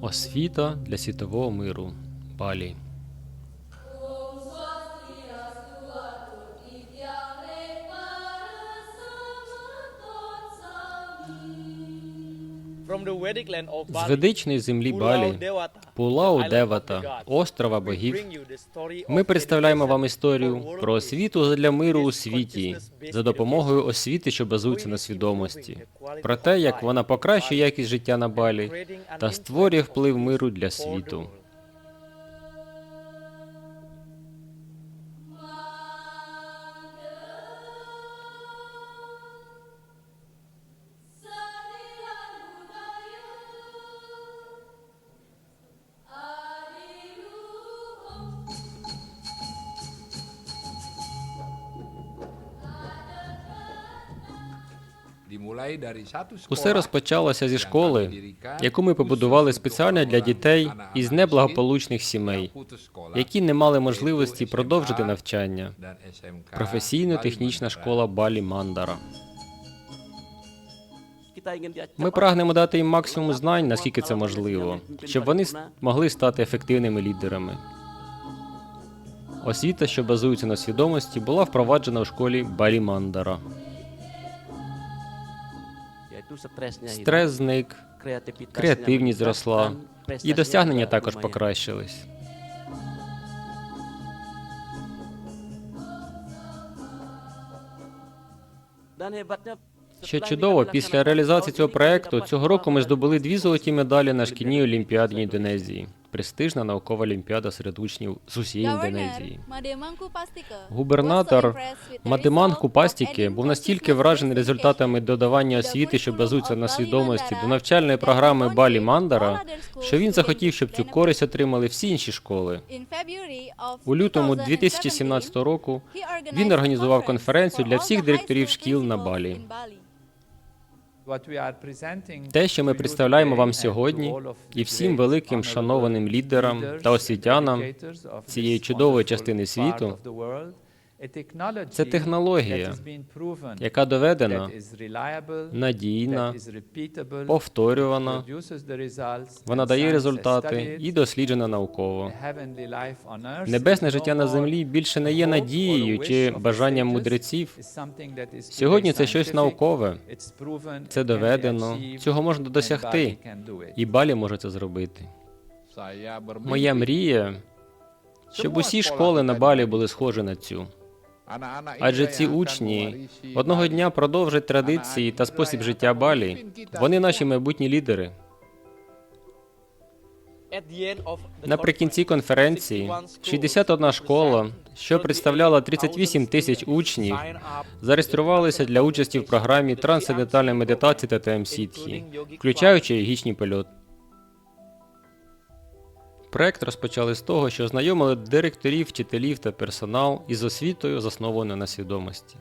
Освіта для світового миру. Балі. З ведичної землі Балі, Пулау Девата, острова богів, ми представляємо вам історію про освіту для миру у світі за допомогою освіти, що базується на свідомості, про те, як вона покращує якість життя на Балі та створює вплив миру для світу. Усе розпочалося зі школи, яку ми побудували спеціально для дітей із неблагополучних сімей, які не мали можливості продовжити навчання. Професійно-технічна школа Балі Мандара. Ми прагнемо дати їм максимум знань, наскільки це можливо, щоб вони могли стати ефективними лідерами. Освіта, що базується на свідомості, була впроваджена у школі Балі Мандара. Стрес зник, креативність зросла, і досягнення також покращились. Що чудово, після реалізації цього проекту цього року ми здобули дві золоті медалі на шкільній олімпіаді Індонезії. Престижна наукова олімпіада серед учнів з усієї Індонезії. Губернатор Мадеман Купастіки був настільки вражений результатами додавання освіти, що базується на свідомості до навчальної програми Балі Мандара, що він захотів, щоб цю користь отримали всі інші школи. У лютому 2017 року він організував конференцію для всіх директорів шкіл на Балі. Те, що ми представляємо вам сьогодні, і всім великим шанованим лідерам та освітянам цієї чудової частини світу, це технологія, яка доведена, надійна, повторювана, вона дає результати і досліджена науково. Небесне життя на землі більше не є надією чи бажанням мудреців. Сьогодні це щось наукове, це доведено, цього можна досягти, і Балі може це зробити. Моя мрія, щоб усі школи на Балі були схожі на цю. Адже ці учні одного дня продовжать традиції та спосіб життя Балі. Вони наші майбутні лідери. Наприкінці конференції 61 schools 61 школа, що представляла 38 тисяч учнів, зареєструвалися для участі в програмі трансцендентальної медитації та ТМ Сітхі, включаючи йогічний польот. Проект розпочали з того, що ознайомили директорів, вчителів та персонал із освітою, заснованою на свідомості.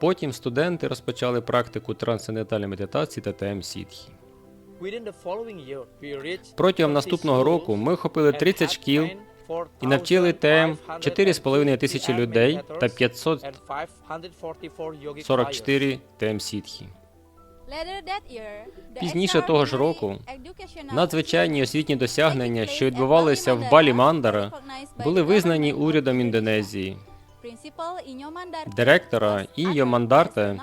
Потім студенти розпочали практику трансцендентальної медитації та ТМ Сітхі. Протягом наступного року ми охопили 30 шкіл і навчили ТМ 4,5 тисячі людей та 544 ТМ Сітхі. Пізніше того ж року Надзвичайні освітні досягнення, що відбувалися в Балі Мандара, були визнані урядом Індонезії. Директора Іньо Мандарте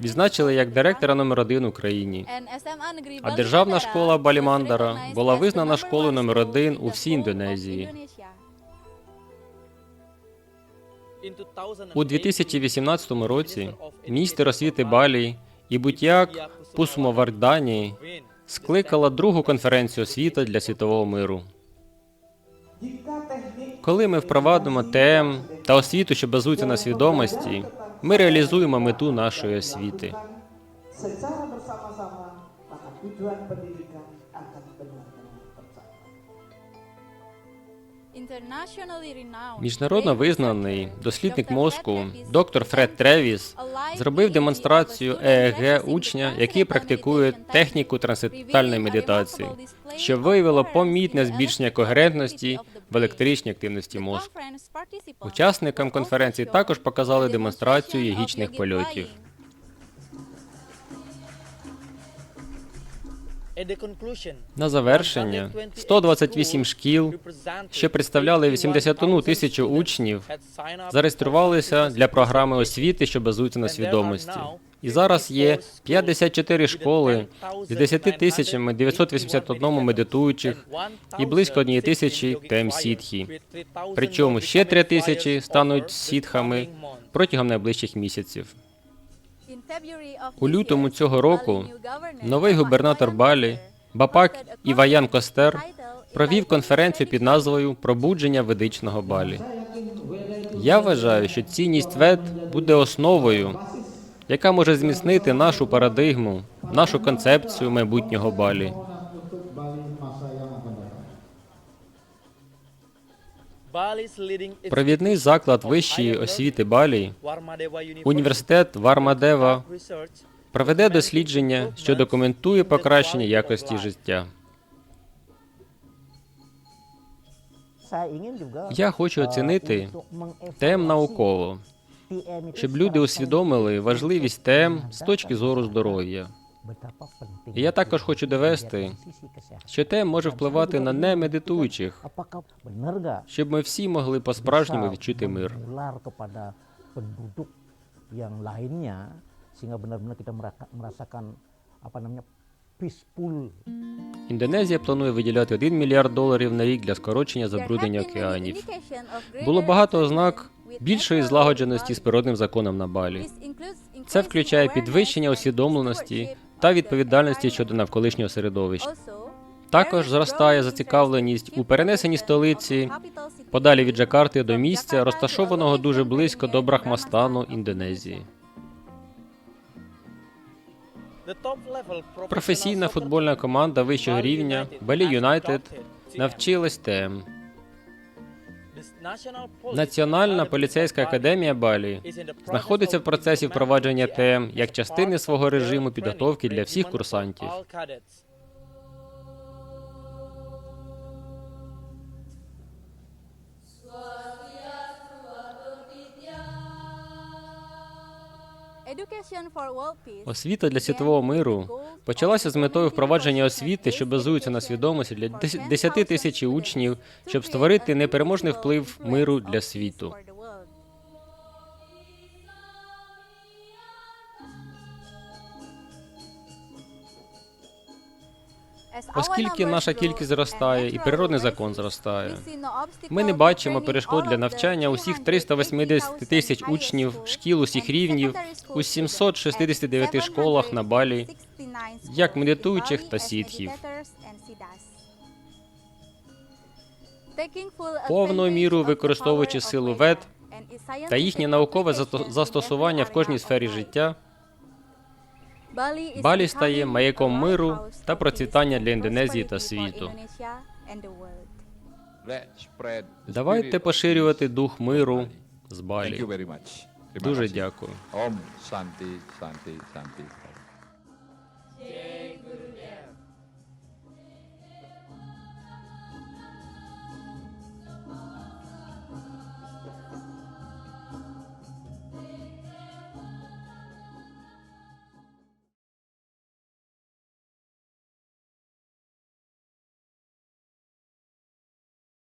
відзначили як директора номер один в Україні. А державна школа Балімандара була визнана школою номер один у всій Індонезії. Індонезії. In 2008, У 2018 році міністр освіти Балі і Бутяк Пусмовардані скликала другу конференцію освіти для світового миру. Коли ми впровадимо ТМ та освіту, що базується на свідомості, ми реалізуємо мету нашої освіти. Міжнародно визнаний дослідник мозку доктор Фред Тревіс зробив демонстрацію ЕЕГ учня, який практикує техніку трансцендентальної медитації, що виявило помітне збільшення когерентності в електричній активності мозку. Учасникам конференції також показали демонстрацію ягічних польотів. На завершення 128 шкіл, що представляли 81 тисячу учнів, зареєструвалися для програми освіти, що базується на свідомості. І зараз є 54 школи з 10 тисячами 981 медитуючих і близько 1 тисячі тем сітхі. Причому ще 3 тисячі стануть сітхами протягом найближчих місяців. У лютому цього року новий губернатор Балі Бапак Іваян Костер провів конференцію під назвою Пробудження ведичного Балі. Я вважаю, що цінність вед буде основою, яка може зміцнити нашу парадигму, нашу концепцію майбутнього Балі. Провідний заклад вищої освіти Балі, університет Вармадева, проведе дослідження, що документує покращення якості життя. Я хочу оцінити тем науково, щоб люди усвідомили важливість тем з точки зору здоров'я. І я також хочу довести, що тем може впливати на немедитуючих, щоб ми всі могли по-справжньому відчути мир. Індонезія планує виділяти 1 мільярд доларів на рік для скорочення забруднення океанів. Було багато ознак більшої злагодженості з природним законом на Балі. Це включає підвищення усвідомленості та відповідальності щодо навколишнього середовища. Також зростає зацікавленість у перенесенні столиці подалі від Джакарти до місця, розташованого дуже близько до Брахмастану, Індонезії. Професійна футбольна команда вищого рівня Балі Юнайтед навчилась тем. Національна поліцейська академія Балі знаходиться в процесі впровадження тем як частини свого режиму підготовки для всіх курсантів. Освіта для світового миру почалася з метою впровадження освіти, що базується на свідомості для 10 тисяч учнів, щоб створити непереможний вплив миру для світу. Оскільки наша кількість зростає і природний закон зростає, ми не бачимо перешкод для навчання усіх 380 тисяч учнів шкіл усіх рівнів у 769 школах на Балі, як медитуючих та сітхів. повною мірою використовуючи силу вед та їхнє наукове застосування в кожній сфері життя, Балі стає маяком миру та процвітання для Індонезії та світу. давайте поширювати дух миру з Балі. Дуже дякую.